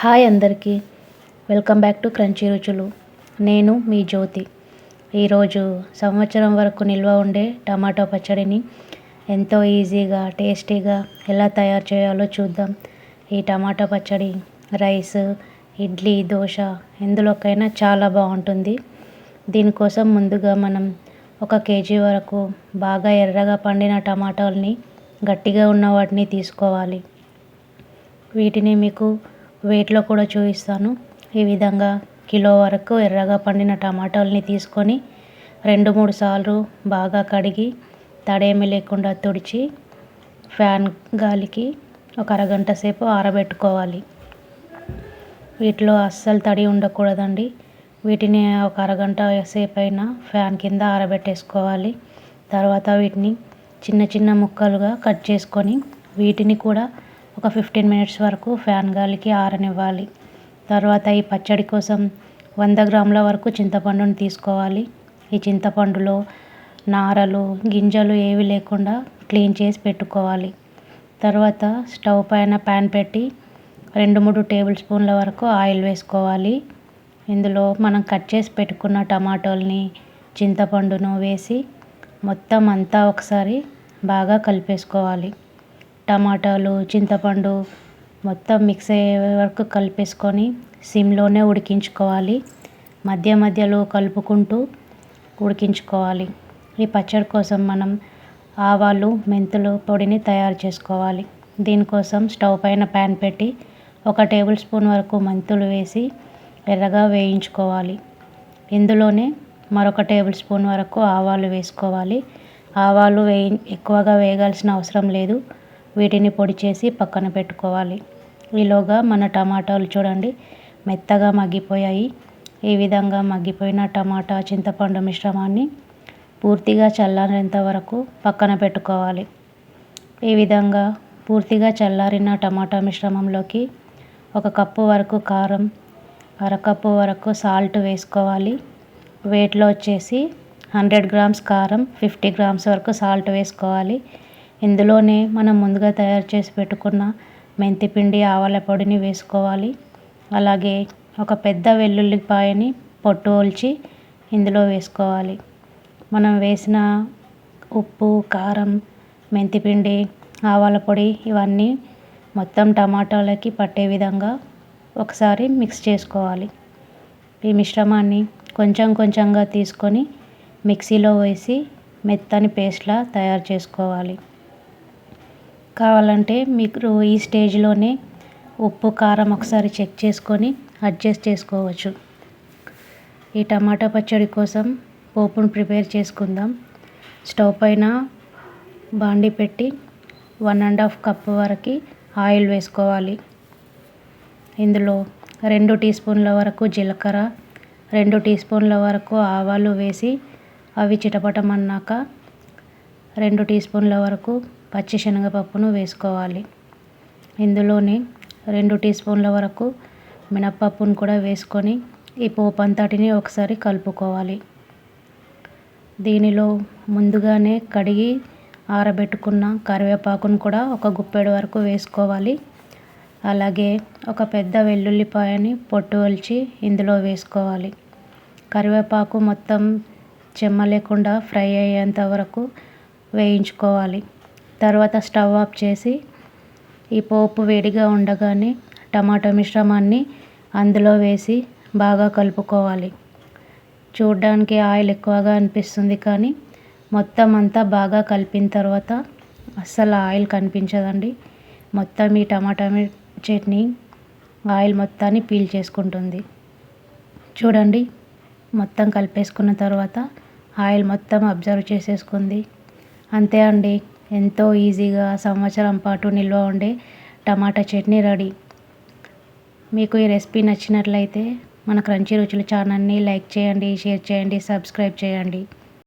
Hi అందరికీ. Welcome back to crunchy రుచులు. నేను మీ జ్యోతి. ఈరోజు సంవత్సరం వరకు నిల్వ ఉండే టమాటో పచ్చడిని ఎంతో ఈజీగా టేస్టీగా ఎలా తయారు చేయాలో చూద్దాం. ఈ టమాటో పచ్చడి రైస్ ఇడ్లీ దోశ ఎందులోకైనా చాలా బాగుంటుంది. దీనికోసం ముందుగా మనం ఒక కేజీ వరకు బాగా ఎర్రగా పండిన టమాటాలని గట్టిగా ఉన్న వాటిని తీసుకోవాలి. వీటిని మీకు వెయిట్లో కూడా చూపిస్తాను. ఈ విధంగా కిలో వరకు ఎర్రగా పండిన టమాటాలని తీసుకొని రెండు మూడు సార్లు బాగా కడిగి తడేమి లేకుండా తుడిచి ఫ్యాన్ గాలికి ఒక అరగంట సేపు ఆరబెట్టుకోవాలి. వీటిలో అస్సలు తడి ఉండకూడదండి. వీటిని ఒక అరగంట సేపు అయినా ఫ్యాన్ కింద ఆరబెట్టేసుకోవాలి. తర్వాత వీటిని చిన్న చిన్న ముక్కలుగా కట్ చేసుకొని వీటిని కూడా ఒక ఫిఫ్టీన్ మినిట్స్ వరకు ఫ్యాన్ గాలికి ఆరనివ్వాలి. తర్వాత ఈ పచ్చడి కోసం వంద గ్రాముల వరకు చింతపండును తీసుకోవాలి. ఈ చింతపండులో నారలు గింజలు ఏవి లేకుండా క్లీన్ చేసి పెట్టుకోవాలి. తర్వాత స్టవ్ పైన ప్యాన్ పెట్టి రెండు మూడు టేబుల్ స్పూన్ల వరకు ఆయిల్ వేసుకోవాలి. ఇందులో మనం కట్ చేసి పెట్టుకున్న టమాటోల్ని చింతపండును వేసి మొత్తం అంతా ఒకసారి బాగా కలిపేసుకోవాలి. టమాటాలు చింతపండు మొత్తం మిక్స్ అయ్యే వరకు కలిపేసుకొని సిమ్లోనే ఉడికించుకోవాలి. మధ్య మధ్యలో కలుపుకుంటూ ఉడికించుకోవాలి. ఈ పచ్చడి కోసం మనం ఆవాలు మెంతులు పొడిని తయారు చేసుకోవాలి. దీనికోసం స్టవ్ పైన ప్యాన్ పెట్టి ఒక టేబుల్ స్పూన్ వరకు మెంతులు వేసి ఎర్రగా వేయించుకోవాలి. ఇందులోనే మరొక టేబుల్ స్పూన్ వరకు ఆవాలు వేసుకోవాలి. ఆవాలు వేయి ఎక్కువగా వేయాల్సిన అవసరం లేదు. వీటిని పొడి చేసి పక్కన పెట్టుకోవాలి. ఈలోగా మన టమాటాలు చూడండి మెత్తగా మగ్గిపోయాయి. ఈ విధంగా మగ్గిపోయిన టమాటా చింతపండు మిశ్రమాన్ని పూర్తిగా చల్లారేంత వరకు పక్కన పెట్టుకోవాలి. ఈ విధంగా పూర్తిగా చల్లారిన టమాటా మిశ్రమంలోకి ఒక కప్పు వరకు కారం అరకప్పు వరకు సాల్ట్ వేసుకోవాలి. వేట్లో వచ్చేసి హండ్రెడ్ గ్రామ్స్ కారం ఫిఫ్టీ గ్రామ్స్ వరకు సాల్ట్ వేసుకోవాలి. ఇందులోనే మనం ముందుగా తయారు చేసి పెట్టుకున్న మెంతిపిండి ఆవాల పొడిని వేసుకోవాలి. అలాగే ఒక పెద్ద వెల్లుల్లిపాయని పొట్టు ఒలిచి ఇందులో వేసుకోవాలి. మనం వేసిన ఉప్పు కారం మెంతిపిండి ఆవాల పొడి ఇవన్నీ మొత్తం టమాటాలకి పట్టే విధంగా ఒకసారి మిక్స్ చేసుకోవాలి. ఈ మిశ్రమాన్ని కొంచెం కొంచెంగా తీసుకొని మిక్సీలో వేసి మెత్తని పేస్ట్లా తయారు చేసుకోవాలి. కావాలంటే మీకు ఈ స్టేజ్లోనే ఉప్పు కారం ఒకసారి చెక్ చేసుకొని అడ్జస్ట్ చేసుకోవచ్చు. ఈ టమాటా పచ్చడి కోసం పోపును ప్రిపేర్ చేసుకుందాం. స్టవ్ పైన బాండి పెట్టి వన్ అండ్ హాఫ్ కప్ వరకు ఆయిల్ వేసుకోవాలి. ఇందులో రెండు టీ స్పూన్ల వరకు జీలకర్ర రెండు టీ స్పూన్ల వరకు ఆవాలు వేసి అవి చిటపటమన్నాక రెండు టీ స్పూన్ల వరకు పచ్చిశనగపప్పును వేసుకోవాలి. ఇందులోనే రెండు టీ స్పూన్ల వరకు మినప్పప్పును కూడా వేసుకొని ఈ పోపు అంతటిని ఒకసారి కలుపుకోవాలి. దీనిలో ముందుగానే కడిగి ఆరబెట్టుకున్న కరివేపాకును కూడా ఒక గుప్పెడు వరకు వేసుకోవాలి. అలాగే ఒక పెద్ద వెల్లుల్లిపాయని పొట్టు వలిచి ఇందులో వేసుకోవాలి. కరివేపాకు మొత్తం చెమ్మ లేకుండా ఫ్రై అయ్యేంత వరకు వేయించుకోవాలి. తర్వాత స్టవ్ ఆఫ్ చేసి ఈ పోపు వేడిగా ఉండగానే టమాటా మిశ్రమాన్ని అందులో వేసి బాగా కలుపుకోవాలి. చూడ్డానికి ఆయిల్ ఎక్కువగా అనిపిస్తుంది కానీ మొత్తం అంతా బాగా కలిపిన తర్వాత అస్సలు ఆయిల్ కనిపించదండి. మొత్తం ఈ టమాటా చట్నీ ఆయిల్ మొత్తాన్ని పీల్ చేసుకుంటుంది. చూడండి మొత్తం కలిపేసుకున్న తర్వాత ఆయిల్ మొత్తం అబ్జర్వ్ చేసేసుకుంది. అంతే అండి. ఎంతో ఈజీగా సంవత్సరం పాటు నిల్వ ఉండే టమాటా చట్నీ రెడీ. మీకు ఈ రెసిపీ నచ్చినట్లయితే మన క్రంచీ రుచుల ఛానల్ని లైక్ చేయండి షేర్ చేయండి సబ్స్క్రైబ్ చేయండి.